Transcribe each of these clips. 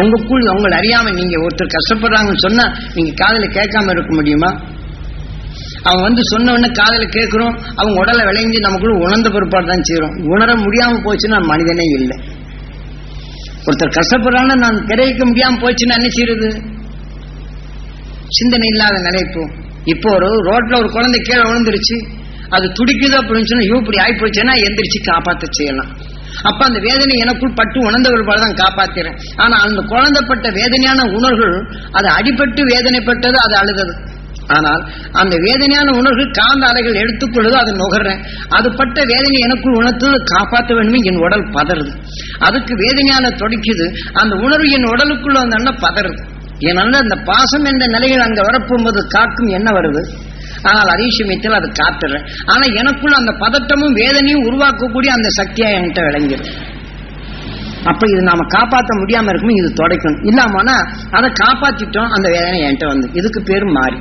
உங்களுக்குள் உங்களை அறியாம நீங்க ஒருத்தர் கஷ்டப்படுறாங்கன்னு சொன்னா நீங்க காதல கேட்காம இருக்க முடியுமா? அவன் வந்து சொன்ன உடனே காதுல கேட்கிறோம் அவங்க உடலை விளைஞ்சு நமக்குள்ள உணர்ந்த பிற்பாடு தான் செய்யறோம் உணர முடியாம போச்சுன்னா மனிதனே இல்லை. ஒருத்தர் கஷ்டப்படுறான்னு நான் கிரகிக்க முடியாம போச்சுன்னா என்ன செய்யறது சிந்தனை இல்லாத நினைப்பு இப்போ ஒரு ரோட்ல ஒரு குழந்தை கீழே விழுந்துருச்சு. அது துடிக்குது அப்படின்னு சொன்னா இப்படி ஆகி போச்சுன்னா எந்திரிச்சு காப்பாற்ற செய்யலாம். அப்ப அந்த வேதனை எனக்குள் பட்டு உணர்ந்தவர்கள் போல தான் காப்பாத்திறேன். ஆனா அந்த குழந்தைப்பட்ட வேதனையான உணர்வுகள் அது அடிபட்டு வேதனைப்பட்டது அது அழுதது. ஆனால் அந்த வேதனையான உணர்வுகள் காந்த அலைகள் எடுத்துக்கொள்வது அதை நுகர்றேன். அது பட்ட வேதனை எனக்குள் உணர்த்து காப்பாற்ற வேண்டும் என் உடல் பதறுது. அதுக்கு வேதனையான தொடக்கிது அந்த உணர்வு என் உடலுக்குள்ள வந்தோன்னா பதறுது. ஏன்னா அந்த பாசம் என்ற நிலையில் அங்க வரப்போகும்போது காக்கும் என்ன வருது? ஆனால் அதே அது காத்துறேன் ஆனா எனக்குள்ள அந்த பதட்டமும் வேதனையும் உருவாக்கக்கூடிய அந்த சக்தியா என்கிட்ட விளங்கிடும் அப்ப இது நாம காப்பாற்ற முடியாம இருக்கும் இது தொடக்கணும். இல்லாமனா அதை காப்பாத்திட்டோம் அந்த வேதனை என்கிட்ட வந்து. இதுக்கு பேரும் மாறி.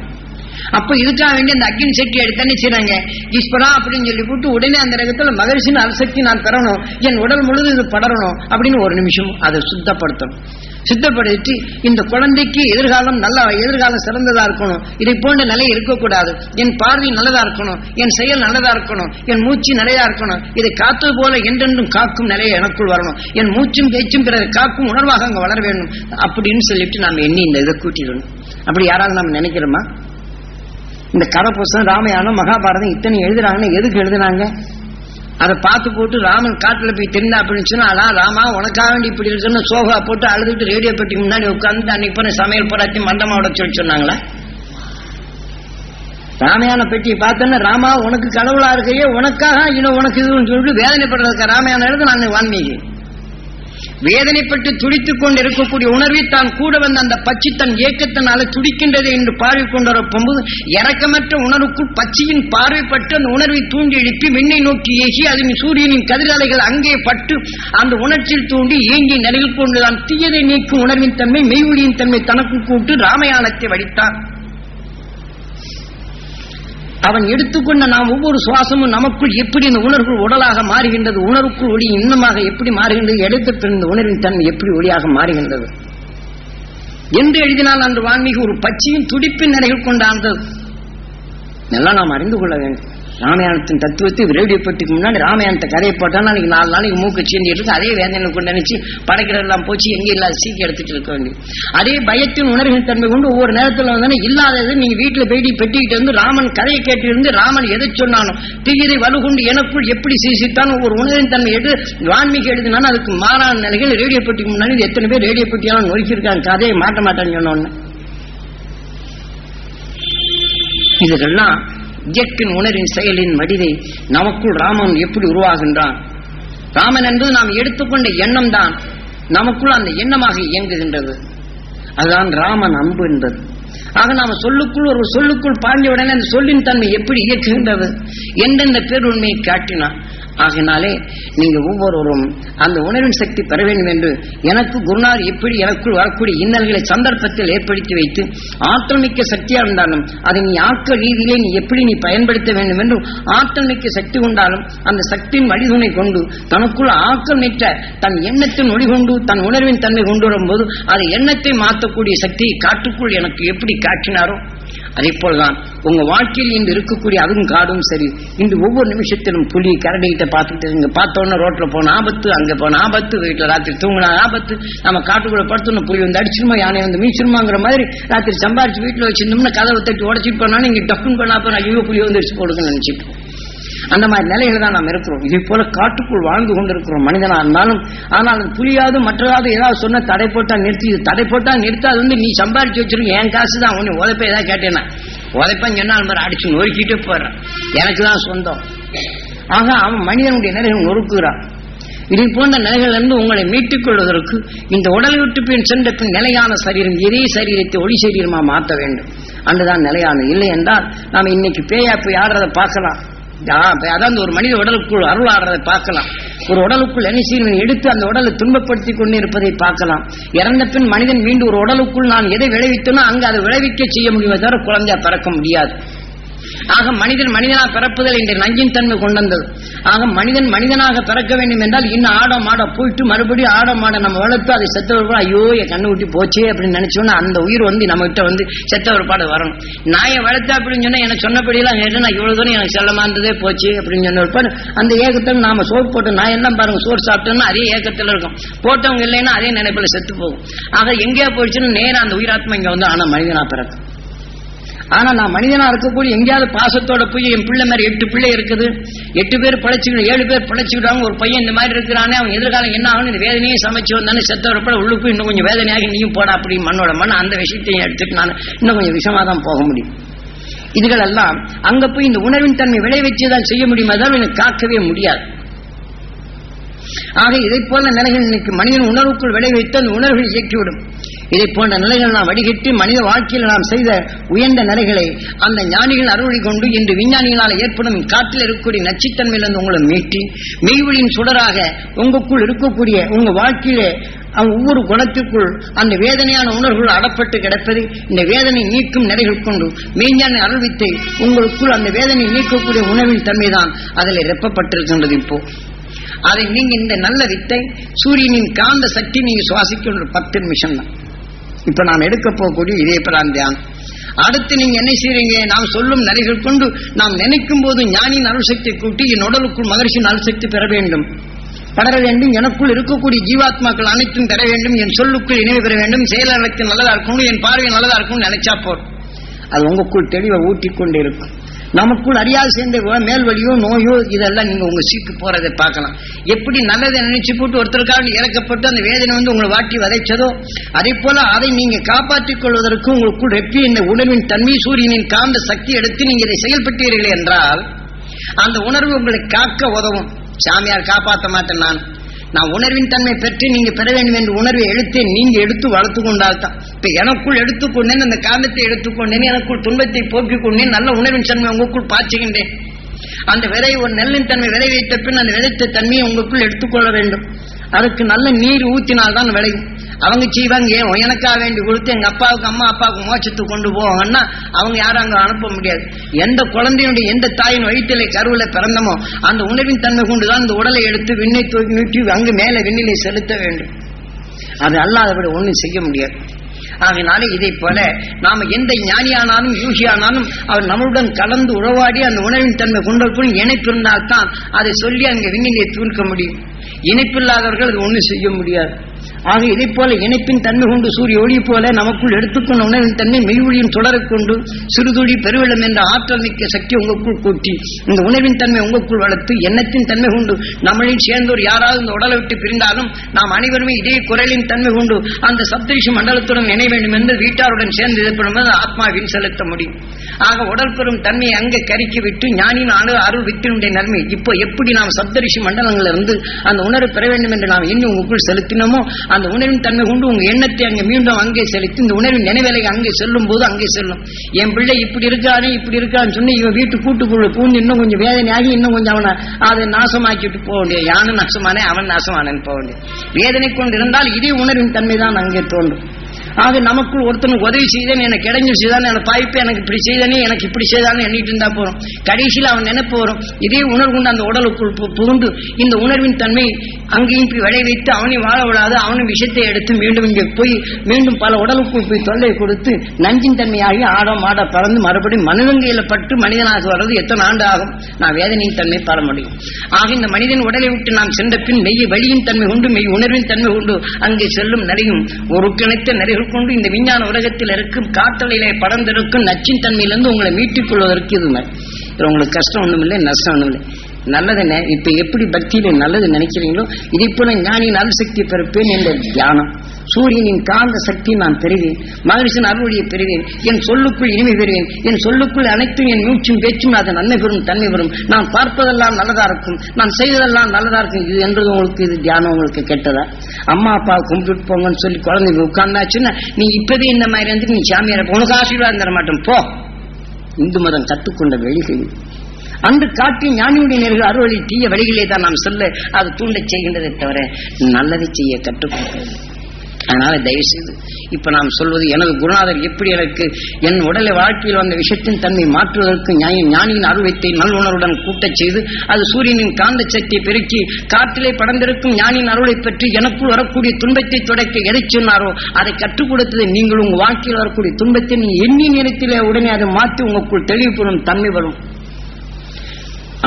அப்ப இதுக்காக வேண்டி அந்த அக்னி சக்தி எடுத்து செய்றாங்க ஈஸ்வரா அப்படின்னு சொல்லி கூட்டு உடனே அந்த ரகத்துல மகரிஷின் அரசக்தி நான் பெறணும். என் உடல் முழுது இது படரணும் அப்படின்னு ஒரு நிமிஷம் அதை சுத்தப்படுத்தணும் சித்தப்படுத்தி இந்த குழந்தைக்கு எதிர்காலம் நல்ல எதிர்காலம் சிறந்ததா இருக்கணும். இதை போன்ற நிலை இருக்கக்கூடாது. என் பார்வை நல்லதா இருக்கணும். என் செயல் நல்லதா இருக்கணும். என் மூச்சு நிலையா இருக்கணும். இதை காத்தது போல என்றென்றும் காக்கும் நிலையை எனக்குள் வரணும். என் மூச்சும் பேச்சும் பிறகு காக்கும் உணர்வாக அங்க வளர வேண்டும். அப்படின்னு சொல்லிட்டு நாம் எண்ணி இந்த இதை கூட்டிடணும். அப்படி யாராவது நம்ம நினைக்கிறோமா? இந்த கதை புஸ்தகம் ராமாயணம் மகாபாரதம் இத்தனை எழுதுறாங்கன்னு எதுக்கு எழுதுனாங்க? அதை பார்த்து போட்டு ராமன் காட்டுல போய் தெரிந்தா அப்படின்னு சொன்னா அதான் ராமா உனக்காக வேண்டி இப்படி இருக்குன்னு சோஃபா போட்டு அழுதுட்டு ரேடியோ பெட்டி முன்னாடி உட்காந்து அன்னைக்கு போன சமையல் போராட்டி மண்டமாவோட சொல்லி சொன்னாங்களா? ராமாயண பெட்டியை பார்த்தோன்னா ராமா உனக்கு கடவுளா இருக்கையே உனக்காக இன்னும் உனக்கு இதுன்னு சொல்லிட்டு வேதனைப்படுறதுக்கு ராமாயணம் எழுது நான் வான்மீகி வேதனைப்பட்டு துடித்துக் கொண்டு இருக்கக்கூடிய உணர்வை தான் கூட வந்த அந்த பச்சி தன் ஏக்கத்தினால துடிக்கின்றது என்று பார்வை கொண்டு வரப்போது இறக்கமற்ற உணர்வுக்குள் பச்சையின் பார்வைப்பட்டு அந்த உணர்வை தூண்டி எழுப்பி விண்ணை நோக்கி ஏகி அதன் சூரியனின் கதிரலைகள் அங்கே பட்டு அந்த உணர்ச்சியில் தூண்டி ஏங்கி நிலையில் கொண்டுதான் தீயதை நீக்கும் உணர்வின் தன்மை மெய்வொழியின் தன்மை தனக்கு கூட்டு ராமயானத்தை வடித்தான். அவன் எடுத்துக்கொண்ட நாம் ஒவ்வொரு சுவாசமும் நமக்குள் எப்படி இந்த உணர்வு உடலாக மாறுகின்றது உணர்வுக்குள் ஒளி இன்னமாக எப்படி மாறுகின்றது எடுத்த பிறந்த உணர்வின் தன்மை எப்படி ஒளியாக மாறுகின்றது. என்று எழுதினால் அன்று வான்மீக ஒரு பச்சையும் துடிப்பின் நிலைகள் கொண்டாந்தது நல்லா நாம் அறிந்து கொள்ள வேண்டும். ராமாயணத்தின் தத்துவத்தை ரேடியோ பெட்டிக்கு முன்னாடி ராமாயணத்தை கதையை போட்டால் அன்றைக்கி நாலு நாளைக்கு மூக்கு சீண்டிட்டு இருக்கு அதே வேதனை கொண்டு நினச்சி படைக்கிறதெல்லாம் போச்சு எங்கே இல்லாத சீக்கி எடுத்துகிட்டு இருக்க வேண்டியது. அதே பயத்தின் உணர்வின் தன்மை கொண்டு ஒவ்வொரு நேரத்தில் வந்தானே இல்லாதது நீங்கள் வீட்டில் போயிட்டு பெட்டிக்கிட்டு வந்து ராமன் கதையை கேட்டு இருந்து ராமன் எதை சொன்னாலும் திகிரை வலுகுண்டு எனக்குள் எப்படி சீசித்தான் ஒவ்வொரு உணர்வின் தன்மை எடுத்து வான்மீக எழுதினாலும் அதுக்கு மாறான நிலைகள் ரேடியோ பெட்டிக்கு முன்னாடி எத்தனை பேர் ரேடியோ பெட்டியெல்லாம் நொறுக்கியிருக்காங்க கதையை மாட்ட மாட்டேன்னு சொன்னோன்னு. இதுக்கெல்லாம் இயற்கின் உணரின் செயலின் மடிதை நமக்குள் ராமன் எப்படி உருவாகின்றான்? ராமன் என்பது நாம் எடுத்துக்கொண்ட எண்ணம் தான் நமக்குள் அந்த எண்ணமாக இயங்குகின்றது. அதுதான் ராமன் அன்பு என்பது. ஆக நாம சொல்லுக்குள் ஒரு சொல்லுக்குள் பாண்டிய உடனே அந்த சொல்லின் தன்மை எப்படி இயக்குகின்றது? எந்தெந்த பேருண்மையை காட்டினான்? ஆகினாலே நீங்க ஒவ்வொருவரும் அந்த உணர்வின் சக்தி பெற வேண்டும் என்று எனக்கு குருநார் எப்படி எனக்குள் வரக்கூடிய இன்னல்களை சந்தர்ப்பத்தில் ஏற்படுத்தி வைத்து ஆற்றல் மிக்க சக்தியா இருந்தாலும் அதை நீ ஆக்க ரீதியிலே நீ எப்படி நீ பயன்படுத்த வேண்டும் என்றும் ஆற்றல் மிக்க சக்தி கொண்டாலும் அந்த சக்தியின் வழிதுணை கொண்டு தனக்குள் ஆக்கம் நிற்ற தன் எண்ணத்தின் ஒளி கொண்டு தன் உணர்வின் தன்மை கொண்டு வரும்போது அது எண்ணத்தை மாற்றக்கூடிய சக்தியை காட்டுக்குள் எனக்கு எப்படி காட்டினாரோ அதே போலதான் உங்க வாழ்க்கையில் இன்று இருக்கக்கூடிய அதுவும் காடும் சரி. இன்று ஒவ்வொரு நிமிஷத்திலும் புலி கரடிகிட்ட பார்த்துட்டு இங்க பார்த்தோன்னா ரோட்ல போன ஆபத்து அங்க போன ஆபத்து வீட்டுல ராத்திரி தூங்கினா ஆபத்து. நம்ம காட்டுக்குள்ள படுத்தோம்னா புலி வந்து அடிச்சிருமா யானை வந்து மீச்சிருமாங்கிற மாதிரி ராத்திரி சம்பாரிச்சு வீட்டுல வச்சிருந்தோம்னா கதவை தட்டி உடச்சிட்டு போனாலும் இங்க டக்குன்னு பண்ணா போனா ஐயோ புலி வந்து அடிச்சு போடுங்கன்னு நினைச்சிட்டு அந்த மாதிரி நிலையில தான் நாம் இருக்கிறோம். இதை போல காட்டுக்குள் வாழ்ந்து கொண்டிருக்கிறோம் மனிதனா இருந்தாலும் ஆனால் அது புலியாவது மற்றதாவது ஏதாவது சொன்ன தடை போட்டா நிறுத்தி தடை போட்டா நிறுத்தா அது வந்து நீ சம்பாரிச்சு வச்சிருக்க என் காசு தான் உன்னை உதப்ப ஏதாவது கேட்டேன்னா. உதைப்பன் சொன்னால் மாதிரி அடிச்சு நொறுக்கிட்டே போடுறான் எனக்கு தான் சொந்தம். ஆக அவன் மனிதனுடைய நிலையை நொறுக்குகிறான். இதை போன்ற நிலைகளிலிருந்து உங்களை மீட்டுக் கொள்வதற்கு இந்த உடலை விட்டு பின் சென்ற பின் நிலையான சரீரம் இதே சரீரத்தை ஒளி சரீரமா மாற்ற வேண்டும். அன்றுதான் நிலையானது இல்லை என்றால் நாம் இன்னைக்கு பேயா போய் ஆடுறதை பார்க்கலாம். அதாவது ஒரு மனித உடலுக்குள் அருளாடுறதை பார்க்கலாம். ஒரு உடலுக்குள் என்ன செய்வன் எடுத்து அந்த உடலை துன்பப்படுத்தி கொண்டு இருப்பதை பார்க்கலாம். இறந்த பின் மனிதன் மீண்டும் ஒரு உடலுக்குள் நான் எதை விளைவித்தனோ அங்கு அதை விளைவிக்க செய்ய முடியுமே தவிர குழந்தையா பறக்க முடியாது. ஆக மனிதன் மனிதனாக பிறப்புதல் இந்த நஞ்சின் தன்மை கொண்டு வந்தது ஆக மனிதன் மனிதனாக பிறக்க வேண்டும் என்றால் இன்னும் ஆடம் மாட போயிட்டு மறுபடியும் ஆடம் மாட நம்ம வளர்த்து அதை செத்தவர் கூட ஐயோ என் கண்ணு விட்டு போச்சே அப்படின்னு நினைச்சோன்னா அந்த உயிர் வந்து நம்ம கிட்ட வந்து செத்தவர் பாடு வரணும். நாயை வளர்த்து அப்படின்னு சொன்னா எனக்கு சொன்னபடியெல்லாம் கேட்டு நான் இவ்வளவு தூரம் எனக்கு செல்லமாந்ததே போச்சு அப்படின்னு சொன்ன பாடு. அந்த ஏக்கத்தில் நாம சோறு போட்டு நான் எல்லாம் பாருங்க சோறு சாப்பிட்டோம்னா அதே ஏக்கத்தில் இருக்கும். போட்டவங்க இல்லைன்னா அதே நினைப்பில் செத்து போகும். ஆக எங்கேயா போயிடுச்சுன்னு நேரம் அந்த உயிராத்மா இங்க வந்து ஆனா மனிதனா பிறக்கும். ஆனா நான் மனிதனா இருக்கக்கூடிய எங்கேயாவது பாசத்தோட போய் என் பிள்ளை மாதிரி எட்டு பிள்ளை இருக்குது. எட்டு பேர் பழைச்சுக்கிட்டு ஏழு பேர் பழைச்சுக்கிட்டாங்க ஒரு பையன் இந்த மாதிரி இருக்கிறானே அவன் எதிர்காலம் என்ன ஆகும் இந்த வேதனையை சமைச்சு வந்தானே செத்தவரப்பட உள்ளுக்கு இன்னும் கொஞ்சம் வேதனையாக நீயும் போட அப்படி மண்ணோட மண் அந்த விஷயத்தையும் எடுத்துட்டு நான் இன்னும் கொஞ்சம் விஷமா தான் போக முடியும். இதுகளெல்லாம் அங்க போய் இந்த உணர்வின் தன்மை விளை தான் செய்ய முடியுமா? தான் எனக்கு காக்கவே முடியாது. ஆக இதை போல நிலைகள் இன்னைக்கு மனிதன் உணர்வுக்குள் விளைவித்து அந்த உணர்வுகள் இயக்கிவிடும். இதை போன்ற நிலைகள் நாம் வடிகட்டி மனித வாழ்க்கையில் நாம் செய்த உயர்ந்த நிலைகளை அந்த ஞானிகள் அறுவடை கொண்டு இன்று விஞ்ஞானிகளால் ஏற்படும் காற்றில் இருக்கக்கூடிய நச்சுத்தன்மையிலிருந்து உங்களை மீட்டி மெய்வழியின் சுடராக உங்களுக்குள் இருக்கக்கூடிய உங்க வாழ்க்கையிலே ஒவ்வொரு குணத்திற்குள் அந்த வேதனையான உணர்வுகள் அடப்பட்டு கிடப்பது இந்த வேதனை நீக்கும் நிலைகள் கொண்டு மெய்ஞான அருள்வித்தை உங்களுக்குள் அந்த வேதனை நீக்கக்கூடிய உணவின் தன்மைதான் அதில் ரெப்பப்பட்டிருக்கின்றது இப்போ. அதை நீங்க இந்த நல்ல வித்தை சூரியனின் காந்த சக்தி நீங்க சுவாசிக்கின்ற பத்து நிமிஷம் தான் இப்ப நாம் எடுக்க போகக்கூடிய இதே பிரான் தியானம் அடுத்து நீங்க என்ன செய்றீங்க? நாம் சொல்லும் நரிகள் கொண்டு நாம் நினைக்கும் போது ஞானியின் அருள்சக்தியை கூட்டி என் உடலுக்குள் மகிழ்ச்சியின் அருள்சக்தி பெற வேண்டும். படர வேண்டும். எனக்குள் இருக்கக்கூடிய ஜீவாத்மாக்கள் அனைத்தும் பெற வேண்டும். என் சொல்லுக்குள் இணைவு பெற வேண்டும். செயலாளருக்கு நல்லதா இருக்கணும் என் பார்வை நல்லதா இருக்கணும்னு நினைச்சா போதும் அது உங்களுக்குள் தெளிவை ஊட்டிக் கொண்டே இருக்கும். நமக்குள் அறியாது சேர்ந்த மேல் வழியோ நோயோ இதெல்லாம் நீங்க உங்க சீக்கு போறதை பார்க்கலாம். எப்படி நல்லதை நினைச்சு போட்டு ஒருத்தருக்காக இறக்கப்பட்டு அந்த வேதனை வந்து உங்களை வாட்டி வதைச்சதோ அதே போல அதை நீங்க காப்பாற்றிக் கொள்வதற்கு உங்களுக்குள் ரெப்பி இந்த உணர்வின் தன்மை சூரியனின் காந்த சக்தி எடுத்து நீங்க இதை செயல்பட்டீர்கள் என்றால் அந்த உணர்வு உங்களை காக்க உதவும். சாமியார் காப்பாற்ற மாட்டேன் நான். நான் உணர்வின் தன்மை பெற்று நீங்க பெற வேண்டும் என்ற உணர்வை எடுத்து நீங்க எடுத்து வளர்த்து கொண்டால்தான். இப்ப எனக்குள் எடுத்துக்கொண்டேன் அந்த காந்தத்தை எடுத்துக்கொண்டேன் எனக்குள் துன்பத்தை போக்கிக் கொண்டேன் நல்ல உணர்வின் தன்மை உங்களுக்குள் பாய்ச்சுகின்றேன். அந்த விதை ஒரு நெல்லின் தன்மை விதை வைத்த பின் அந்த விதைத்த தன்மையை உங்களுக்குள் எடுத்துக்கொள்ள வேண்டும். அதுக்கு நல்ல நீர் ஊத்தினால்தான் விளையும். அவங்க செய்வாங்க ஏன் எனக்காக வேண்டி கொடுத்து எங்க அப்பாவுக்கு அம்மா அப்பாவுக்கு மோட்சத்துக்கு கொண்டு போவாங்கன்னா அவங்க யாரும் அங்க அனுப்ப முடியாது. எந்த குழந்தையுடைய எந்த தாயின் வயிற்றில கருவில பிறந்தமோ அந்த உணவின் தன்மை கொண்டுதான் இந்த உடலை எடுத்து விண்ணை தூக்கி நீட்டி அங்கு மேலே விண்ணிலை செலுத்த வேண்டும். அது அல்லாதபடி ஒண்ணும் செய்ய முடியாது. ஆகினாலே இதை போல நாம எந்த ஞானியானாலும் யூகியானாலும் அவர் நம்மளுடன் கலந்து உறவாடி அந்த உணவின் தன்மை கொண்டவர்களும் இணைப்பு இருந்தால்தான் அதை சொல்லி அங்கே விண்ணிலே தூண்க முடியும். இணைப்பில்லாதவர்கள் அது ஒண்ணும் செய்ய முடியாது. ஆக இதை போல இணைப்பின் தன்மை கொண்டு சூரிய ஒளி போல நமக்குள் எடுத்துக்கொண்ட உணவின் தன்மை மெய்வொழியின் தொடரக் கொண்டு சிறுதுளி பெருவெள்ளம் என்ற ஆற்றல் மிக்க சக்தி உங்களுக்குள் கூட்டி இந்த உணவின் தன்மை உங்களுக்குள் வளர்த்து எண்ணத்தின் தன்மை கொண்டு நம்மளையும் சேர்ந்தோர் யாராவது இந்த உடலை விட்டு பிரிந்தாலும் நாம் அனைவருமே இதே குரலின் தன்மை கொண்டு அந்த சப்தரிஷி மண்டலத்துடன் இணை வேண்டும் என்று வீட்டாருடன் சேர்ந்து இதப்படும்போது ஆத்மாவின் செலுத்த முடியும். ஆக உடல் பெறும் தன்மையை அங்கே கருக்கி விட்டு ஞானின் அணு அருள் வித்தினுடைய நன்மை. இப்போ எப்படி நாம் சப்தரிஷி மண்டலங்களில் இருந்து அந்த உணர்வு பெற வேண்டும் என்று நாம் இன்னும் உங்களுக்குள் செலுத்தினோமோ அந்த உணர்வின் தன்மை கொண்டு உங்க எண்ணத்தை அங்கே மீண்டும் அங்கே செலுத்தி இந்த உணர்வின் நினைவேலை அங்கே செல்லும் போது அங்கே செல்லும். என் பிள்ளை இப்படி இருக்கானே இப்படி இருக்கான்னு சொல்லி இவன் வீட்டு கூட்டுக்குள்ள பூந்து இன்னும் கொஞ்சம் வேதனையாகி இன்னும் கொஞ்சம் அவனை அதை நாசமாக்கிட்டு போக வேண்டிய யானை நாசமானே அவன் நாசமானேன்னு போக வேண்டிய. வேதனை கொண்டு இருந்தால் இதே உணர்வின் தன்மை தான் அங்கே தோன்றும். ஆக நமக்குள் ஒருத்தனுக்கு உதவி செய்தேன் எனக்கு இடைஞ்சல் செய்தான் எனக்கு பாய்ப்பு எனக்கு இப்படி செய்தானே எனக்கு இப்படி செய்தான்னு எண்ணிட்டு இருந்தா போறோம். கடைசியில் அவன் நினைப்பு வரும் இதே உணர்வுண்டு அந்த உடலுக்குள் பு- புகுந்து இந்த உணர்வின் தன்மை அங்கேயும் போய் விளை வைத்து அவனையும் வாழ விடாது அவனும் விஷயத்தை எடுத்து மீண்டும் இங்கே போய் மீண்டும் பல உடலுக்குள் போய் தொல்லை கொடுத்து நஞ்சின் தன்மையாகி ஆட பறந்து மறுபடியும் மனிதங்கையில் பட்டு மனிதனாக வர்றது எத்தனை ஆண்டு ஆகும்? நான் வேதனையின் தன்மை பெற முடியும். ஆக இந்த மனிதன் உடலை விட்டு நாம் சென்ற பின் மெய் வழியின் தன்மை உண்டு மெய் உணர்வின் தன்மை உண்டு. அங்கே செல்லும் நடையும் ஒரு கிணைத்த நிறைகள் கொண்டு இந்த விஞ்ஞான உலகத்தில் இருக்கும் காற்றலையிலே படர்ந்திருக்கும் நச்சின் தன்மையிலிருந்து உங்களை மீட்டுக் கொள்வதற்கு இது உங்களுக்கு கஷ்டம் ஒன்றும் இல்லை நஷ்டம் ஒண்ணும் இல்லை. நல்லது என்ன இப்ப எப்படி பக்தியில நல்லது நினைக்கிறீங்களோ இதை போல ஞானியின் அருள் சக்தி பெறுப்பேன் என்ற தியானம். சூரியனின் காந்த சக்தி நான் பெறுவேன் மகரிஷன் அருள்வழியை பெறுவேன் என் சொல்லுக்குள் இனிமை பெறுவேன் என் சொல்லுக்குள் அனைத்தும் என் மூச்சும் பேச்சும் அது நன்மை பெறும் தன்மை பெறும். நான் பார்ப்பதெல்லாம் நல்லதா இருக்கும் நான் செய்வதெல்லாம் நல்லதா இருக்கும். இது என்றது உங்களுக்கு இது தியானம் உங்களுக்கு கெட்டதா? அம்மா அப்பா கும்பிட்டு போங்கன்னு சொல்லி குழந்தைங்க உட்கார்ந்தாச்சுன்னா நீ இப்பவே இந்த மாதிரி வந்து நீ சாமியார் உனக்கு ஆசீர்வாதம் தர மாட்டோம். போ. இந்து மதம் கற்றுக்கொண்ட வெளிகள் அன்று காட்டி ஞானியுடைய நேர்கள் அறுவழி தீய வழிகளே தான் நாம் சொல்ல அது தூண்டச் செய்கின்றதை தவிர நல்லதை செய்ய கற்றுக்கொண்டோம் அதனால தயவு செய்து இப்ப நாம் சொல்வது எனது குருநாதர் எப்படி எனக்கு என் உடலை வாழ்க்கையில் வந்த விஷயத்தின் தன்மை மாற்றுவதற்கு ஞானியின் அருவத்தை நல்லுணர்வுடன் கூட்டச் செய்து அது சூரியனின் காந்த சக்தியை பெருக்கி காற்றிலே படர்ந்திருக்கும் ஞானியின் அருளை பற்றி எனக்குள் வரக்கூடிய துன்பத்தை தொடக்க எதை சொன்னாரோ அதை கற்றுக் கொடுத்தது நீங்கள் உங்க வாழ்க்கையில் வரக்கூடிய துன்பத்தை நீ எண்ணி நேரத்திலே உடனே அதை மாற்றி உங்களுக்குள் தெளிவு பெறும் தன்மை வரும்.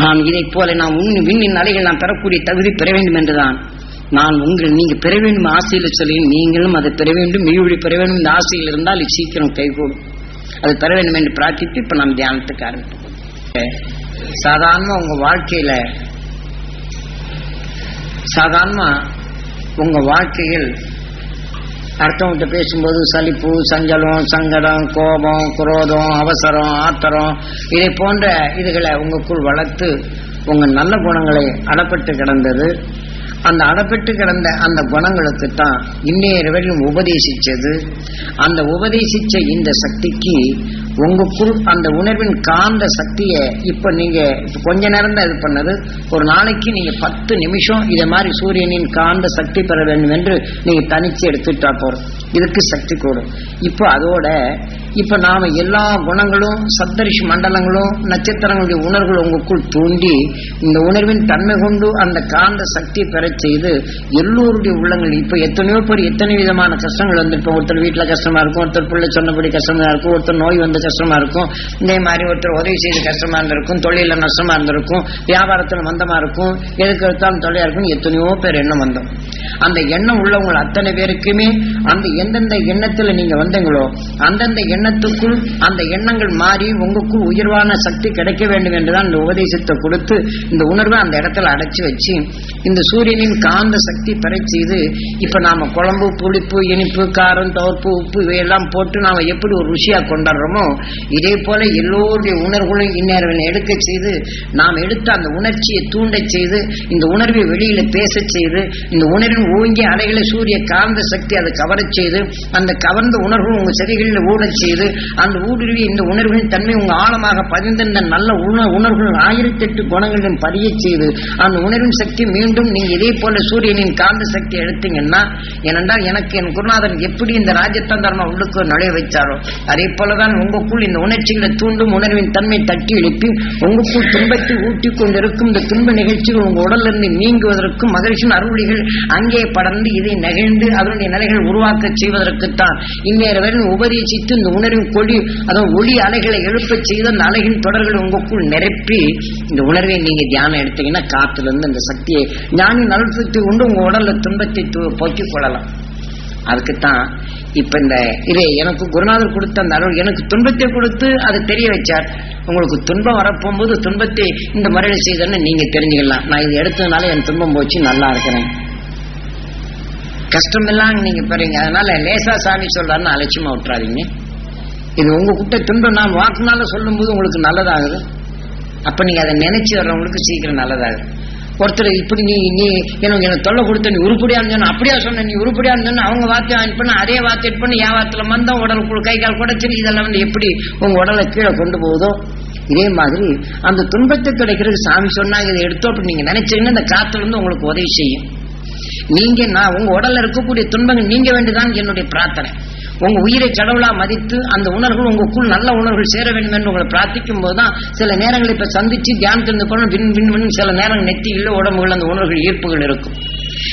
ஆம் இதை போல நாம் உன் விண்ணின் அலைகள் நாம் பெறக்கூடிய தகுதி பெற வேண்டும் என்றுதான். நான் உங்கள் நீங்க பெற வேண்டும் ஆசையில் சொல்லி நீங்களும் அதை பெற வேண்டும். மெய்வழி பெற வேண்டும் இந்த ஆசையில் இருந்தால் இது சீக்கிரம் கைகூடும். அது பெற வேண்டும் என்று பிரார்த்தித்து இப்ப நாம் தியானத்துக்கு ஆரம்பிப்போம். சாதாரண உங்க வாழ்க்கையில சாதாரண உங்க வாழ்க்கையில் அடுத்தவங்கிட்ட பேசும்போது சலிப்பு சஞ்சலம் சங்கடம் கோபம் குரோதம் அவசரம் ஆத்திரம் இதை போன்ற இதுகளை உங்களுக்குள் வளர்த்து உங்க நல்ல குணங்களை அடப்பட்டு கிடந்தது. அந்த அடப்பட்டு கிடந்த அந்த குணங்களுக்கு தான் இன்னைய வரையும் உபதேசிச்சது. அந்த உபதேசிச்ச இந்த சக்திக்கு உங்களுக்குள் அந்த உணர்வின் காந்த சக்தியை இப்ப நீங்க கொஞ்ச நேரம் தான் இது பண்ணது. ஒரு நாளைக்கு நீங்க பத்து நிமிஷம் இதை மாதிரி சூரியனின் காந்த சக்தி பெற வேண்டும் என்று நீங்க தனிச்சு எடுத்துட்டா போறோம். இதுக்கு சக்தி கூடும். இப்போ அதோட இப்ப நாம எல்லா குணங்களும் சப்தரிஷி மண்டலங்களும் நட்சத்திரங்களுடைய உணர்வுகள் உங்களுக்குள் தூண்டி இந்த உணர்வின் தன்மை கொண்டு அந்த காந்த சக்தி பெறச் செய்து எல்லோருடைய உள்ளங்கள் இப்ப எத்தனையோ பேர் எத்தனை விதமான கஷ்டங்கள் வந்திருப்போம். ஒருத்தர் வீட்டுல கஷ்டமா இருக்கும் ஒருத்தர் பிள்ளை சொன்னபடி கஷ்டமா இருக்கும் ஒருத்தர் நோய் வந்து கஷ்டமா இருக்கும். இதே மாதிரி ஒருத்தர் உதவி செய்து கஷ்டமா இருந்திருக்கும் தொழில நஷ்டமா இருந்திருக்கும் வியாபாரத்துல மந்தமா இருக்கும் எதுக்கு எடுத்தாலும் தொல்லையா இருக்கும் எத்தனையோ பேர் எண்ணம் வந்தோம். அந்த எண்ணம் உள்ளவங்க அத்தனை பேருக்குமே அந்த எந்தெந்த எண்ணத்துல நீங்க வந்தீங்களோ அந்தந்த எண்ணத்துக்குள் அந்த எண்ணங்கள் மாறி உங்களுக்குள் உயர்வான சக்தி கிடைக்க வேண்டும் என்றுதான் இந்த உபதேசத்தை கொடுத்து இந்த உணர்வை அந்த இடத்துல அடைச்சு வச்சு இந்த சூரியனின் காந்த சக்தி பெறச் செய்து இப்ப நாம குழம்பு புளிப்பு இனிப்பு காரம் தவர்ப்பு உப்பு இவையெல்லாம் போட்டு நாம எப்படி ஒரு ருசியா கொண்டாடுறோமோ இதே போல எல்லோருடைய உணர்வுகளும் இந்நேரம் எடுக்க செய்து நாம் எடுத்த அந்த உணர்ச்சியை தூண்டச் செய்து இந்த உணர்வை வெளியில பேச செய்து இந்த உணர்வின் ஓங்கிய அலைகளை சூரிய காந்த சக்தி அதை கவர செய்து அந்த கவர்ந்த உணர்வு உங்க செடிகளில் ஊடச் செய்து அந்த ஊடுருவி இந்த உணர்வின் தன்மை உங்க ஆழமாக பதிந்திருந்த நல்ல உணர்வுகள் ஆயிரத்தி எட்டு குணங்களிலும் பதியச் செய்து அந்த உணர்வின் சக்தி மீண்டும் நீங்க இதே போல சூரியனின் காந்த சக்தி எடுத்தீங்கன்னா ஏனென்றால் எனக்கு என் குருநாதன் எப்படி இந்த ராஜதந்திரமா உள்ளுக்கு நுழைய வைச்சாரோ அதே போலதான் உங்களுக்குள் இந்த உணர்ச்சிகளை தூண்டும் உணர்வின் தன்மை தட்டி எழுப்பி உங்களுக்குள் துன்பத்தை ஊட்டி கொண்டிருக்கும் இந்த துன்ப நிகழ்ச்சிகள் உங்க உடலிருந்து இருந்து நீங்குவதற்கும் மகிழ்ச்சியின் அருள்கள் அங்கே படர்ந்து இதை நெகிழ்ந்து அதனுடைய நிலைகள் உருவாக்க செய்வதற்குத்தான். இந்நேர உபதேசித்து இந்த உணர்வின் கொடி அதாவது ஒளி அலைகளை எழுப்ப செய்து அந்த அலையின் தொடர்கள் உங்களுக்குள் நிரப்பி இந்த உணர்வை நீங்க தியானம் எடுத்தீங்கன்னா காத்துல இருந்து அந்த சக்தியை ஞானி நல் சக்தி உங்க உடல்ல துன்பத்தை போக்கிக் கொள்ளலாம். அதுக்குத்தான் இப்ப இந்த இது எனக்கு குருநாதர் கொடுத்த அந்த அருள் எனக்கு துன்பத்தை கொடுத்து அதை தெரிய வச்சார். உங்களுக்கு துன்பம் வரப்போகும்போது துன்பத்தை இந்த முறையில் செய்தேன்னு நீங்க தெரிஞ்சுக்கலாம். நான் இது எடுத்ததுனால என் துன்பம் போச்சு நல்லா இருக்கிறேன். கஷ்டம் எல்லாம் நீங்க பெறீங்க. அதனால லேசா சாமி சொல்றாருன்னு அலட்சியமா விட்டுறாதீங்க. இது உங்க கிட்ட துன்பம். நான் வாக்குனால சொல்லும் போது உங்களுக்கு நல்லதாகுது. அப்ப நீங்க அதை நினைச்சு வர்றவங்களுக்கு சீக்கிரம் நல்லதாகுது. ஒருத்தர் இப்படி நீ நீ எனக்கு எனக்கு தொல்லை கொடுத்த நீ உருப்படியா இருந்தா அப்படியா சொன்ன நீ உருப்படியா இருந்தா அவங்க வார்த்தை ஆன் பண்ண அதே வார்த்தை இது பண்ணி என் வார்த்தையில மந்தம் உடல் கை கால் குடைச்சிரு இதெல்லாம் வந்து எப்படி உங்க உடலை கீழே கொண்டு போகுதோ? இதே மாதிரி அந்த துன்பத்தை கிடைக்கிறது சாமி சொன்னாங்க இதை எடுத்தோம் அப்படி நீங்க நினைச்சீங்கன்னா இந்த காத்துல இருந்து உங்களுக்கு உதவி செய்யும். நீங்க நான் உங்க உடல்ல இருக்கக்கூடிய துன்பங்கள் நீங்க வேண்டிதான் என்னுடைய பிரார்த்தனை. உங்க உயிரை கடவுளா மதித்து அந்த உணர்வுகள் உங்களுக்குள் நல்ல உணர்வுகள் சேர வேண்டும் என்று உங்களை பிரார்த்திக்கும் போதுதான் சில நேரங்கள் இப்ப சந்திச்சு தியானத்திலிருந்து கூட வின் வின் வின் சில நேரம் நெத்தியில் உடம்புகள் அந்த உணர்வுகள் ஈர்ப்புகள் இருக்கும்.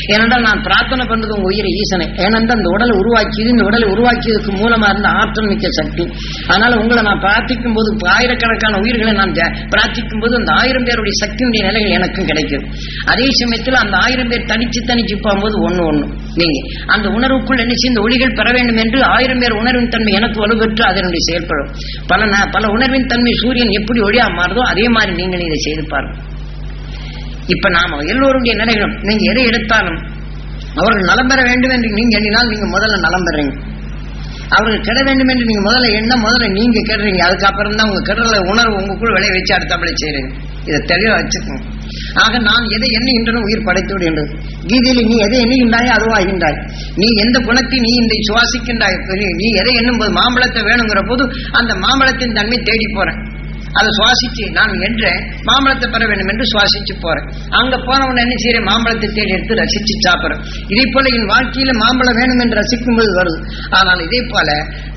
ஏனென்றால் நான் பிரார்த்தனை பண்றது உங்க உயிரை ஈசனை. ஏனென்றால் அந்த உடலை உருவாக்கியது இந்த உடலை உருவாக்கியதுக்கு மூலமா இருந்த ஆற்றல் மிக்க சக்தி. அதனால உங்களை நான் பிரார்த்திக்கும் போது ஆயிரக்கணக்கான உயிர்களை நான் பிரார்த்திக்கும் போது அந்த ஆயிரம் பேருடைய சக்தியுடைய நிலைகள் எனக்கும் கிடைக்கும். அதே சமயத்தில் அந்த ஆயிரம் பேர் தனிச்சு தனிச்சு போகும்போது ஒன்னு ஒண்ணு. நீங்க அந்த உணர்வுக்குள் என்ன செய்ய இந்த ஒளிகள் பெற வேண்டும் என்று ஆயிரம் பேர் உணர்வின் தன்மை எனக்கு வலுப்பெற்று அதனுடைய செயல்படும். பல ந- பல உணர்வின் தன்மை சூரியன் எப்படி ஒளியா மாறுதோ அதே மாதிரி நீங்கள் இதை செய்து பாருங்கள். இப்ப நாம எல்லோருடைய நிலைகளும் நீங்க எதை எடுத்தாலும் அவர்கள் நலம் பெற வேண்டும் என்று நீங்க எண்ணினால் நீங்க முதல்ல நலம் பெறீங்க அவர்கள் கெட வேண்டும் என்று நீங்க முதல்ல எண்ண முதல்ல நீங்க கெடுறீங்க. அதுக்கப்புறம் தான் உங்க கெடுறத உணர்வு உங்களுக்குள் விளைய வச்சு அடுத்தபடி செய்யறீங்க இதை தெளிவா வச்சுக்கணும் ஆக நான் எதை எண்ணுகின்றன உயிர் படைத்து விடுகின்றது கீதையில நீ எதை எண்ணுகின்றாய் அதுவாகின்றாய் நீ எந்த குணத்தை நீ இந்த சுவாசிக்கின்றாய் நீ எதை எண்ணும் போது மாம்பழத்தை வேணுங்கிற போது அந்த மாம்பழத்தின் தன்மை தேடி போறேன். அதை சுவாசிச்சு நான் என்றேன் மாம்பழத்தை பெற வேண்டும் என்று சுவாசிச்சு போறேன். அங்க போனவன் என்ன செய்யறேன்? மாம்பழத்தை தேடி எடுத்து ரசிச்சு சாப்பிடுறேன். இதே போல என் வாழ்க்கையில மாம்பழம் வேணும் என்று ரசிக்கும் போது வருது. ஆனால் இதே போல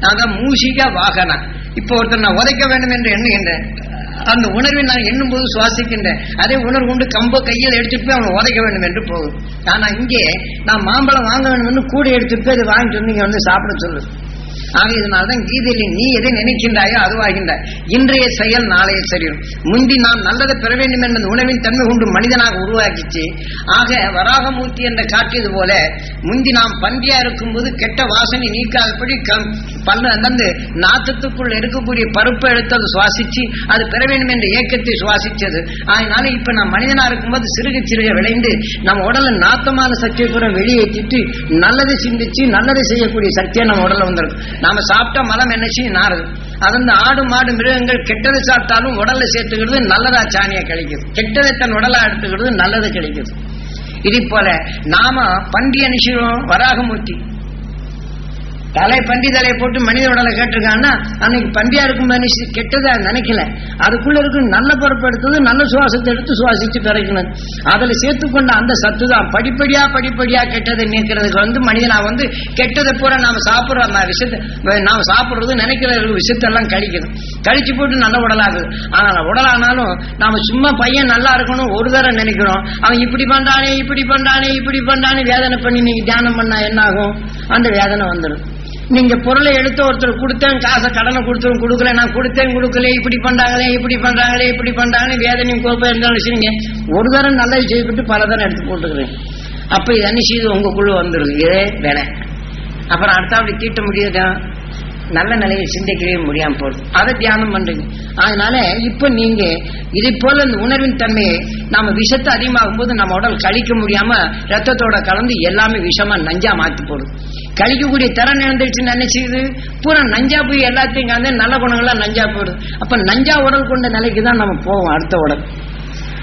நான் தான் மூசிகா வாகனம் இப்போ ஒருத்தர் நான் உதைக்க வேண்டும் என்று எண்ணுகின்றேன் அந்த உணர்வை நான் எண்ணும் போது சுவாசிக்கின்றேன் அதே உணர்வு கொண்டு கம்ப கையில் எடுத்துட்டு போய் அவனை உதைக்க வேண்டும் என்று போகுது. ஆனா இங்கே நான் மாம்பழம் வாங்க வேண்டும் என்று கூட எடுத்துட்டு போய் அதை வாங்கிட்டு வந்து இங்க வந்து சாப்பிட சொல்லு ஆக இதனால்தான் கீதையில் நீ எதை நினைக்கின்றாயோ அதுவாகின்றாய். இன்றைய செயல் நாளைய சரியும் முந்தி நாம் நல்லதை பெற வேண்டும் என்ற உணவின் தன்மை கொண்டு மனிதனாக உருவாக்கிச்சு ஆக வராகமூர்த்தி என்ற காட்டியது போல முந்தி நாம் பன்றியா இருக்கும்போது கெட்ட வாசனை நீக்காதபடி கம் பல்ல அந்த நாத்தத்துக்குள் இருக்கக்கூடிய பருப்பை எடுத்து அது சுவாசிச்சு அது பெற வேண்டும் என்ற இயக்கத்தை சுவாசிச்சது. அதனால இப்ப நான் மனிதனா இருக்கும்போது சிறுக சிறுக விளைந்து நம்ம உடல்ல நாத்தமான சக்தியை கூட வெளியேற்றிட்டு நல்லதை சிந்திச்சு நல்லதை செய்யக்கூடிய சக்தியை நம்ம உடல்ல வந்துடும் நாம சாப்பிட்டா மலம் என்ன செய்யும்? நாறுது. அது ஆடு மாடு மிருகங்கள் கெட்டதை சாப்பிட்டாலும் உடல்ல சேர்த்துக்கிறது நல்லதா சாணியா கிடைக்குது கெட்டதை தன் உடலா எடுத்துக்கிறது நல்லது கிடைக்குது. இதே போல நாம பண்டி அனுஷம் வராகமூர்த்தி தலை பண்டி தலையை போட்டு மனித உடலை கேட்டிருக்காங்கன்னா அன்னைக்கு பண்டியா இருக்கும் மனுஷி கெட்டதா நினைக்கல. அதுக்குள்ள இருக்கு நல்ல பொறுப்பு எடுத்தது நல்ல சுவாசத்தை எடுத்து சுவாசிச்சு பிறக்கணும் அதுல சேர்த்துக்கொண்ட அந்த சத்து தான். படிப்படியா படிப்படியா கெட்டதை நீக்கிறதுக்கு வந்து மனிதனா வந்து கெட்டதை பூரா நாம சாப்பிடுற அந்த விஷயத்தை நாம சாப்பிடுறது நினைக்கிற விஷயத்தெல்லாம் கழிக்கணும் கழிச்சு போட்டு நல்ல உடலாகுது. ஆனால் உடலானாலும் நாம சும்மா பையன் நல்லா இருக்கணும் ஒரு தடவை நினைக்கிறோம். அவன் இப்படி பண்றானே இப்படி பண்றானே இப்படி பண்றானே வேதனை பண்ணி நீங்க தியானம் பண்ணா என்ன ஆகும் அந்த வேதனை வந்துடும். நீங்க பொருளை எடுத்து ஒருத்தர் கொடுத்தேன் காசை கடனை கொடுத்தரும் கொடுக்கல நான் கொடுத்தேன் கொடுக்கல இப்படி பண்றாங்களே இப்படி பண்றாங்களே இப்படி பண்றாங்கன்னு வேதனையும் கோப்பம் இருந்தாலும் வச்சுருங்க ஒரு தரம் நல்லது செய்துட்டு பல தரம் எடுத்து போட்டுக்கிறேன். அப்ப இது என்ன செய்து உங்களுக்குள்ள வந்துருது? இதே வேலை. அப்புறம் அடுத்த அப்படி தீட்ட முடியாதான் நல்ல நிலையை சிந்திக்கவே முடியாம போறது அதை தியானம் பண்றீங்க. அதனால இப்ப நீங்க இதை போல இந்த உணர்வின் தன்மையை நாம விஷத்தை அதிகமாகும் போது நம்ம உடல் கழிக்க முடியாம ரத்தத்தோட கலந்து எல்லாமே விஷமா நஞ்சா மாத்தி போடுது. கழிக்கக்கூடிய திறன் இழந்துருச்சுன்னு என்ன செய்யுது பூரா நஞ்சா போய் எல்லாத்தையும் கலந்து நல்ல குணங்கள்லாம் நஞ்சா போயிடும். அப்ப நஞ்சா உடல் கொண்ட நிலைக்கு தான் நம்ம போவோம் அடுத்த உடல்.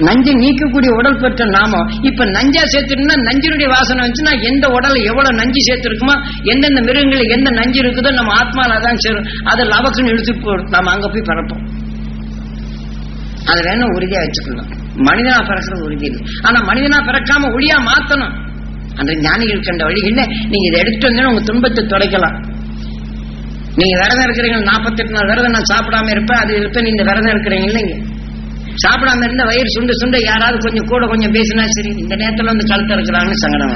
நஞ்சு நீக்கக்கூடிய உடல் பெற்ற நாமம். இப்ப நஞ்சா சேர்த்துட்டோம்னா நஞ்சினுடைய வாசனை வந்துச்சுன்னா எந்த உடல்ல எவ்வளவு நஞ்சு சேர்த்துருக்குமோ எந்தெந்த மிருகங்கள் எந்த நஞ்சு இருக்குதோ நம்ம ஆத்மால தான் சேரும். அதை லவக்குன்னு இழுத்து போடும் நம்ம அங்க போய் பிறப்போம். அதை வேணும் உறுதியா வச்சுக்கலாம் மனிதனா பிறக்கிறது உறுதி இல்லை. ஆனா மனிதனா பிறக்காம ஒளியா மாத்தணும். அந்த ஞானிகள் கண்ட வழி இல்ல நீங்க இதை எடுத்துட்டு வந்து உங்க துன்பத்தை தொலைக்கலாம் நீங்க விரதம் இருக்கிறீங்க நாற்பத்தெட்டு நாள் விரதம் நான் சாப்பிடாம இருப்பேன் அது இருப்பேன் நீங்க விரதம் இருக்கிறீங்க இல்லைங்க. சாப்பிடாம இருந்த வயிறு சுண்டு சுண்டு யாராவது கொஞ்சம் கூட கொஞ்சம் பேசினா சரி இந்த நேரத்துல வந்து கழுத்த இருக்கிறாங்கன்னு சங்கடம்.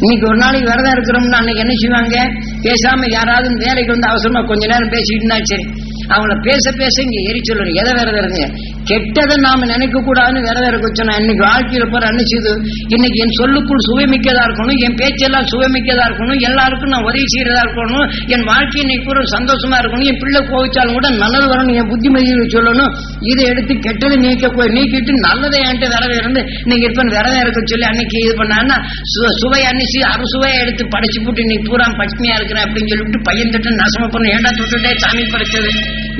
இன்னைக்கு ஒரு நாளைக்கு விரதம் இருக்கிறோம்னா அன்னைக்கு என்ன செய்வாங்க? பேசாம யாராவது வேலைக்கு வந்து அவசரமா கொஞ்ச நேரம் பேசிக்கிட்டுனா சரி. அவங்கள பேச பேச இங்க எரிச்சல் எதை விரதம் இருங்க கெட்டதை நாம நினைக்க கூடாதுன்னு வேற இருக்க வச்சோம் இன்னைக்கு வாழ்க்கையில போற அன்னிச்சது இன்னைக்கு என் சொல்லுக்குள் சுவைமிக்கதா இருக்கணும் என் பேச்செல்லாம் சுவைமிக்கதா இருக்கணும் எல்லாருக்கும் நான் உதவி செய்யறதா இருக்கணும் என் வாழ்க்கை இன்னைக்கு பூரா சந்தோஷமா இருக்கணும் என் பிள்ளை கோவிச்சாலும் கூட நல்லது வரணும் என் புத்திமதியை சொல்லணும். இதை எடுத்து கெட்டதை நீக்க நீக்கிட்டு நல்லதை என்கிட்ட விரதம் இருந்து நீங்க இருப்பேன் விரதம் இருக்க சொல்லி அன்னைக்கு இது பண்ணான்னா சுவை அன்னிச்சு அறுசுவையை எடுத்து படைச்சு போட்டு இன்னைக்கு பூரா பட்சுமையா இருக்கிறேன் அப்படின்னு சொல்லிட்டு பையன் திட்டு நாசமா போன ஏண்டா தொட்டுட்டே சாமி படைச்சது?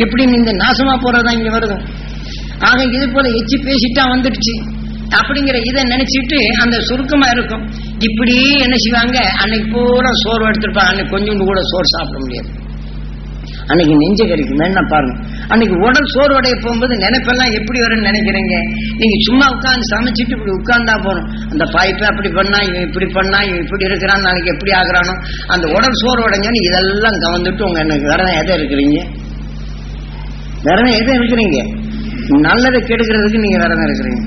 எப்படின்னு இந்த நாசமா போறதா இங்க வருது. ஆக இது போல எச்சி பேசிட்டா வந்துடுச்சு. அப்படிங்கிற இதை நினைச்சிட்டு அந்த சுருக்கமா இருக்கும். இப்படி என்ன செய்வாங்க? அன்னைக்கு பூரா சோறு எடுத்துருப்பாங்க. அன்னைக்கு கொஞ்சோண்டு கூட சோறு சாப்பிட முடியாது. அன்னைக்கு நெஞ்சு கிடைக்கும் என்ன பாருங்க. அன்னைக்கு உடல் சோர்வடைய போகும்போது நினைப்பெல்லாம் எப்படி வரும்னு நினைக்கிறீங்க? நீங்க சும்மா உட்காந்து சமைச்சிட்டு இப்படி உட்கார்ந்தா போகணும் அந்த பாய்ப்பை அப்படி பண்ணா இவன் இப்படி பண்ணா இவன் இப்படி இருக்கிறான் நாளைக்கு எப்படி ஆகுறானோ அந்த உடல் சோர்வடைஞ்சோன்னு இதெல்லாம் கவர்ந்துட்டு உங்க எனக்கு விரதம் எதை இருக்கிறீங்க? விரதம் எதை இருக்கிறீங்க? நல்லதை கெடுக்கிறதுக்கு நீங்க விரதம் இருக்கிறீங்க.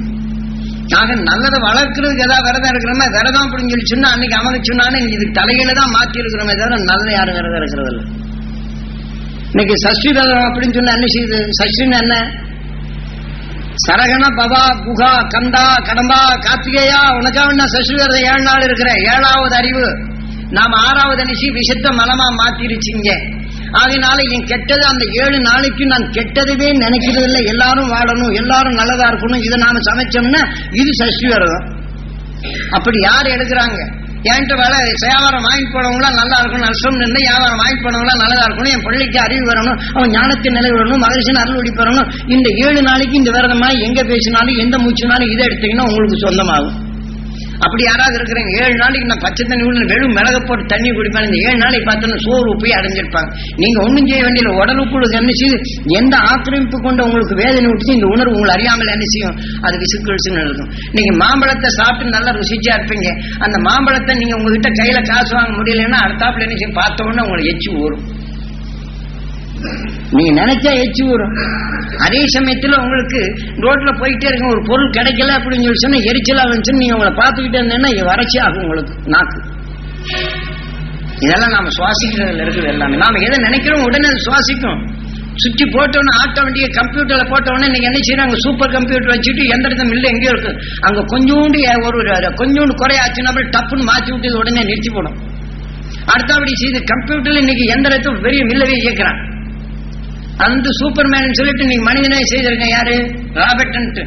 ஆக நல்லதை வளர்க்கறதுக்கு ஏதாவது விரதம் இருக்கிறோமா? விரதம் அப்படின்னு சொல்லி சொன்னா அன்னைக்கு அவங்க சொன்னானே இது தலையில தான் மாத்தி இருக்கிறோமே தவிர நல்லதை யாரும் விரதம் இருக்கிறது இல்லை இன்னைக்கு சஷ்டி விரதம் அப்படின்னு சொன்னா என்ன செய்யுது? சஷ்டின்னு என்ன? சரகண பவா புகா கந்தா கடம்பா கார்த்திகேயா உனக்காக என்ன சஷ்டி விரதம் ஏழு நாள் இருக்கிறேன் ஏழாவது அறிவு. நாம் ஆறாவது அனுஷி விஷத்த மலமா மாத்திருச்சிங்க. அதனால என் கெட்டது அந்த ஏழு நாளைக்கு நான் கெட்டதுவே நினைக்கிறது இல்லை எல்லாரும் வாழணும் எல்லாரும் நல்லதா இருக்கணும். இதை நாம சமைச்சோம்னா இது சஷ்டி விரதம் அப்படி யார் எடுக்கிறாங்க? என்கிட்ட வேலை வியாபாரம் வாங்கி போனவங்களாம் நல்லா இருக்கணும் நஷ்டம் நின்று வியாபாரம் வாங்கி போனவங்களாம் நல்லதா இருக்கணும் என் பிள்ளைக்கு அறிவு வரணும் அவன் ஞானத்தின் நிலை வரணும் மகிழ்ச்சியின் அருள்வடி பெறணும். இந்த ஏழு நாளைக்கு இந்த விரதமா எங்க பேசினாலும் எந்த மூச்சுனாலும் இதை எடுத்தீங்கன்னா உங்களுக்கு சொந்தமாகும். அப்படி யாராவது இருக்கிறாங்க. ஏழு நாளைக்கு நான் பச்சை தண்ணி உள்ள வெறும் மிளக போட்டு தண்ணி குடிப்பேன். இந்த ஏழு நாளைக்கு பார்த்தோன்னா சோறு போய் அடைஞ்சிருப்பாங்க. நீங்க ஒண்ணும் செய்ய வேண்டிய உடலுக்குள்ள என்ன எந்த ஆக்கிரமிப்பு கொண்டு உங்களுக்கு வேதனை விட்டுச்சு இந்த உணர்வு உங்களை அறியாமல் என்ன செய்யும்? அது விசுக்கு விசுன்னு இருக்கும் நீங்க மாம்பழத்தை சாப்பிட்டு நல்லா ருசிச்சா இருப்பீங்க. அந்த மாம்பழத்தை நீங்க உங்ககிட்ட கையில காசு வாங்க முடியலன்னா அடுத்தாப்புல என்ன செய்யும்? பார்த்த உடனே உங்களுக்கு எச்சு ஊறும். நீங்க நினைச்சா எச்சு வரும் அதே சமயத்துல உங்களுக்கு ரோட்ல போயிட்டே இருக்க ஒரு பொருள் கிடைக்கல அப்படின்னு சொல்லி சொன்னா எரிச்சலா வந்துச்சுன்னு நீங்க உங்களை பார்த்துக்கிட்டே இருந்தேன்னா வறட்சி ஆகும் உங்களுக்கு நாக்கு. இதெல்லாம் நாம சுவாசிக்கிறதுல இருக்குது எல்லாமே. நாம எதை நினைக்கிறோம் உடனே அது சுவாசிக்கும் சுற்றி போட்டோன்னு ஆட்டோமேட்டிக்கா கம்ப்யூட்டர்ல போட்டோன்னே இன்னைக்கு என்ன செய்யறாங்க சூப்பர் கம்ப்யூட்டர் வச்சுட்டு எந்த இடத்துல இல்லை எங்கேயோ இருக்கு. அங்க கொஞ்சோண்டு ஒரு ஒரு- கொஞ்சோண்டு குறையாச்சுன்னா அப்புறம் டப்புன்னு மாற்றி விட்டு உடனே நிறுத்தி போடும். அடுத்தபடி செய்து கம்ப்யூட்டர்ல இன்னைக்கு எந்த இடத்துல பெரிய மில்லவே இயக்குறான். அந்த சூப்பர்மேன் சொல்லிட்டு நீங்க மனிதனே செய்திருக்கேன் யாரு? ராபர்ட்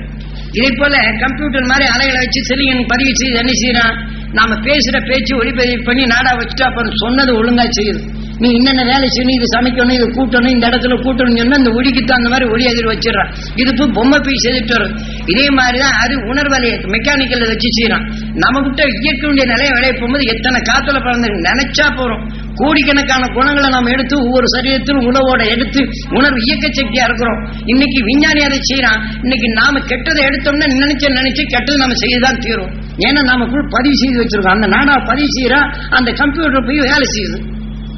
இதே போல கம்ப்யூட்டர் மாதிரி அலைகளை வச்சு செல்லியன் பதிவு செய்து என்ன செய்யறான் நாம பேசுற பேச்சு ஒளிப்பதிவு பண்ணி நாடா வச்சுட்டு அப்புறம் சொன்னது ஒழுங்கா செய்யுது. நீ என்னென்ன வேலை செய்யணும் இது சமைக்கணும் இது கூட்டணும் இந்த இடத்துல கூட்டணும் சொன்னா இந்த ஒடிக்கு அந்த மாதிரி ஒளி எதிர் வச்சிடறான். இது போய் பொம்மை போய் செய்துட்டு வரும். இதே மாதிரிதான் அது உணர்வலையை மெக்கானிக்கல் வச்சு செய்யறான் நம்ம கிட்ட இயக்க வேண்டிய நிலையை விளைய போகும்போது எத்தனை காத்துல பிறந்து நினைச்சா போறோம். கோடிக்கணக்கான குணங்களை நாம் எடுத்து ஒவ்வொரு சரீரத்திலும் உணவோட எடுத்து உணர்வு இயக்க சக்தியா இருக்கிறோம். இன்னைக்கு விஞ்ஞானி அதை செய்யறான் இன்னைக்கு நாம கெட்டதை எடுத்தோம்னா நினைச்ச நினைச்சு கெட்டது நம்ம செய்யதான் தீரும். ஏன்னா நமக்குள் பதிவு செய்து வச்சிருக்கோம். அந்த நாடா பதிவு செய்யறா அந்த கம்ப்யூட்டர் போய் வேலை செய்யுது.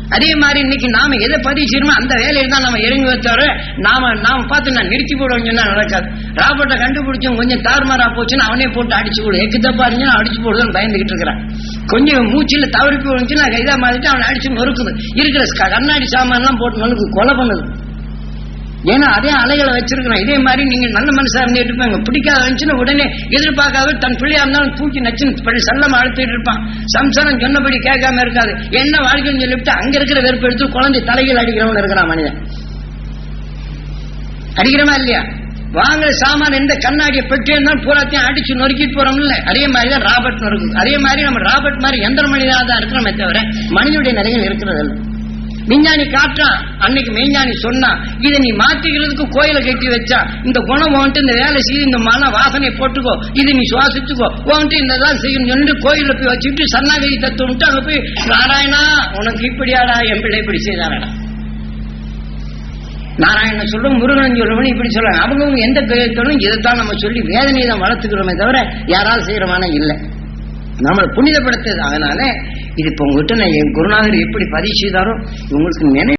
அதே மாதிரி இன்னைக்கு நாம எதை பதிவு செய்யணுமோ அந்த வேலையில தான் நம்ம இறங்கி வச்சாரு. நாம நாம பார்த்து நான் நிறுத்தி போடுவோம் சொன்னா நடக்காது. ராபர்ட்டை கண்டுபிடிச்சோம் கொஞ்சம் தாறுமாறா போச்சுன்னு அவனே போட்டு அடிச்சு போடு. எக்கு தப்பா இருந்துச்சுன்னா அடிச்சு போடுதுன்னு பயந்துகிட்டு இருக்கிறான். கொஞ்சம் மூச்சில் தவறி போச்சுன்னா கைதா மாதிரி அவனை அடிச்சு நொறுக்குது. இருக்கிற க- கண்ணாடி எல்லாம் போட்டு நொறுக்கு கொலை பண்ணுது. ஏன்னா அதே அலைகளை வச்சிருக்கிறோம். இதே மாதிரி நீங்க நல்ல மனசா இருந்துட்டு இருப்பாங்க. பிடிக்காத வந்துச்சுன்னா உடனே எதிர்பார்க்காத தன் பிள்ளையா இருந்தாலும் தூக்கி நச்சுன்னு செல்லம் அழுத்திட்டு இருப்பான். சம்சாரம் சொன்னபடி கேட்காம இருக்காது. என்ன வாழ்க்கைன்னு சொல்லிவிட்டு அங்க இருக்கிற வெறுப்பு எடுத்து குழந்தை தலைகள் அடிக்கிறவன் இருக்கிறான் மனிதன். அடிக்கிறமா இல்லையா? வாங்குற சாமான் எந்த கண்ணாடியை பெற்றிருந்தாலும் பூராத்தையும் அடிச்சு நொறுக்கிட்டு போறோம்ல. அதே மாதிரி தான் ராபர்ட் நொறுக்கு. அதே மாதிரி நம்ம ராபர்ட் மாதிரி எந்திர மனிதனாக தான் இருக்கிறோமே தவிர மனிதனுடைய நிலைகள் இருக்கிறது இல்லை விஞ்ஞானி காட்டுறான். அன்னைக்கு மெய்ஞானி சொன்னான் இதை நீ மாத்திக்கிறதுக்கு கோயிலை கட்டி வச்சா இந்த குணம் வந்துட்டு இந்த வேலை செய்து இந்த மன வாசனை போட்டுக்கோ. இதை நீ சுவாசிச்சுக்கோ. உன்ட்டு இந்த தான் செய்யணும். சொல்லிட்டு கோயில போய் வச்சுட்டு சன்னாகரி தத்துவம்ட்டு அங்க போய் நாராயணா உனக்கு இப்படியாடா என் பிள்ளை இப்படி செய்தாரடா. நாராயணன் சொல்லும் முருகன் சொல்லுவன் இப்படி சொல்றாங்க. அவங்க எந்த பேரும் இதைத்தான் நம்ம சொல்லி வேதனையை தான் வளர்த்துக்கிறோமே தவிர யாராவது செய்யறமான இல்லை. நம்மளை புனிதப்படுத்துது அதனால இது இப்ப உங்ககிட்ட நான் என் குருநாதர் எப்படி பதிவு செய்தாரோ உங்களுக்கு நினை